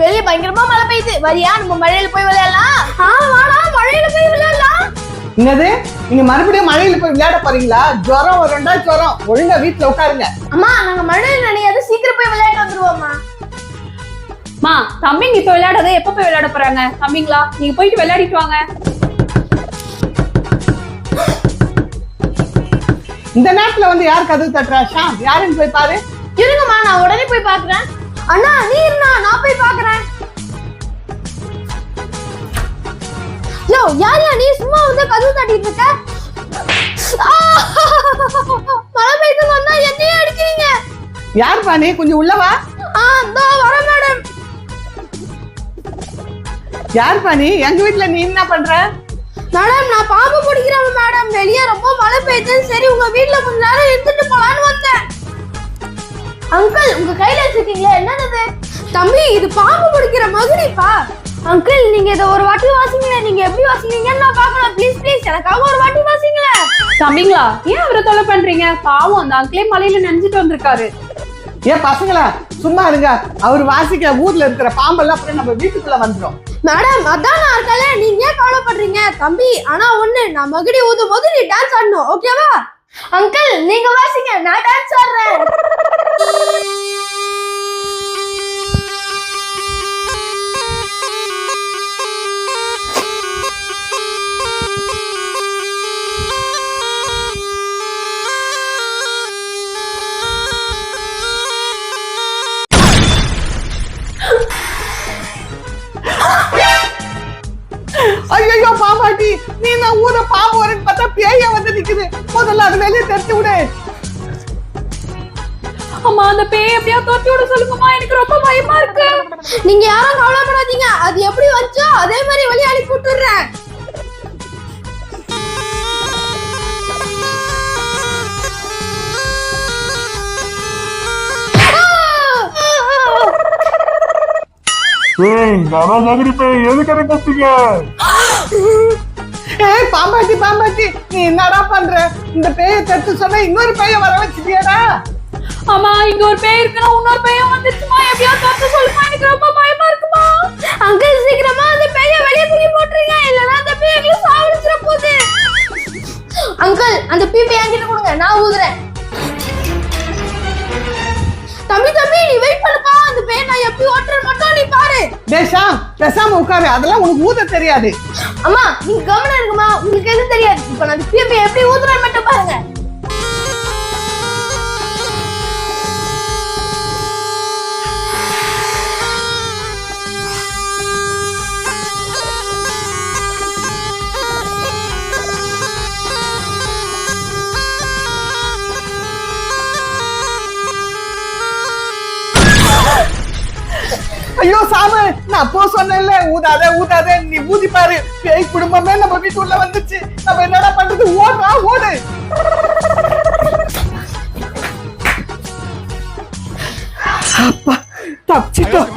வெளிய பயங்கரமா மழை பெய்யுது. வரியா? நம்ம மழையில போய் விளையாடலாம். ஆ வாடா மழையில போய் விளையாடலாம். என்னது? நீங்க மறுபடியும் மழையில போய் விளையாட போறீங்களா? ஜுரம் வரும்டா ஜுரம். ஒழுங்கா வீட்டுல உட்காருங்க. அம்மா நாங்க மழையில நினையாது. சீக்கிரம் போய் விளையாட்டு வந்துருவோம்மா. மா தம்பிங்க இப்ப விளையாடாத எப்ப போய் விளையாட போறாங்க? தம்பிங்களா நீங்க போயிட்டு விளையாடிட்டு வாங்க. இந்த நேரத்துல வந்து யார் கதவு தட்டுறா? ஷாம் யாருன்னு போய் பாரு. இருங்கம்மா நான் உடனே போய் பாக்குறேன் அண்ணா நீ இருந்தா நான் போய் பாக்குறேன் யோ யாரியா நீ? சும்மா வந்து கதவு தட்டிட்டு இருக்க! மழை பெய்து வந்தா என்னையே அடிக்கிறீங்க. யார் பாணி கொஞ்சம் உள்ளவா ஆ இதோ வர மேடம். யார் பாணி எங்க வீட்டுல நீ என்ன பண்ற? மேடம் நான் பாம்பு பிடிக்கிறேன் மேடம். வெளியே ரொம்ப மழை பெய்யுது சரி உங்க வீட்ல கொஞ்ச நேரம் இருந்துட்டு போலான்னு வந்தேன். அங்கிள் உங்க கையில வச்சிருக்கீங்களே என்னது தம்பி இது பாம்பு பிடிக்கிற மகுடிப்பா அங்கிள் நீங்க இதை ஒரு வாட்டி வாசிங்களேன். நீங்க எப்படி வாசிக்கிறீங்கன்னு நான் பார்க்கணும். ப்ளீஸ் ப்ளீஸ் எனக்காக ஒரு வாட்டி வாசிங்களேன். தம்பிங்களா ஏன் அவரை தொலை பண்றீங்க? பாவம் அந்த அங்கிளே மலையில நினைஞ்சிட்டு வந்திருக்காரு. ஏன் பசங்களா சும்மா இருங்க. அவர் வாசிக்க ஊர்ல இருக்கிற பாம்பெல்லாம் அப்புறம் நம்ம வீட்டுக்குள்ள வந்துடும் மேடம் அதான் நான் இருக்கல நீங்க ஏன் கவலைப்படுறீங்க? தம்பி ஆனா ஒண்ணு நான் மகுடி ஊதும் போது நீ டான்ஸ் ஆடணும். ஓகேவா அங்கிள் நீங்க வாசிங்க. நான் டான்ஸ் ஆடுறேன். ஐயோ பாம்பாட்டி நீ நான் ஊர பாம்பு வரேன்னு பார்த்தா பேய வந்து நிக்குது. முதல்ல அது வெளியே தெரிஞ்சு விடு. அம்மா அந்த பேய் எப்படியா தொத்தி விட சொல்லுங்கம்மா எனக்கு ரொம்ப பயமா இருக்கு. நீங்க யாரும் கவலைப்படாதீங்க அது எப்படி வந்துச்சோ அதே மாதிரி வெளியே அனுப்பி விட்டுறேன். ஏய் நான் நகரி போய் எதுக்கு எனக்கு கத்துங்க ஏய் பாம்பாட்டி பாம்பாட்டி நீ என்னடா பண்ற? இந்த பேய தட்டு சொன்னா இன்னொரு பேய வர வச்சுட்டியாடா. அம்மா இங்க ஒரு பேய் இருக்குன்னா இன்னொரு பேயும் வந்துருச்சுமா. எப்படியா தொத்த சொல்லுமா எனக்கு ரொம்ப பயமா இருக்குமா? அங்கிள் சீக்கிரமா அந்த பேய வெளியே தூக்கி போட்டுருங்க. இல்லனா அந்த பேய் எங்களை சாவடிச்சிட போகுது. அங்கிள் அந்த பீப்பை என்கிட்ட கொடுங்க. நான் ஊதுறேன். தம்பி தம்பி நீ வெயிட் பண்ணுப்பா. அந்த பேய் நான் எப்படி ஓட்டுறேன் மட்டும் நீ பாரு. ஷாம் பேசாம உட்காரு. அதெல்லாம் உனக்கு ஊத தெரியாது. அம்மா நீங்க கவனம் இருக்குமா உங்களுக்கு எதுவும் தெரியாது. இப்போ நான் அந்த பீப்பை எப்படி ஊதுறேன் மட்டும் பாருங்க. சாமு நான் அப்போ சொன்னேன்ல ஊதாத ஊதாத நீ ஊதி பாரு. பேய் குடும்பமே நம்ம வீட்டுக்குள்ள வந்துச்சு. நம்ம என்னடா பண்றது? ஓடுறா ஓடு. அப்பா தப்பிச்சிட்டோம்.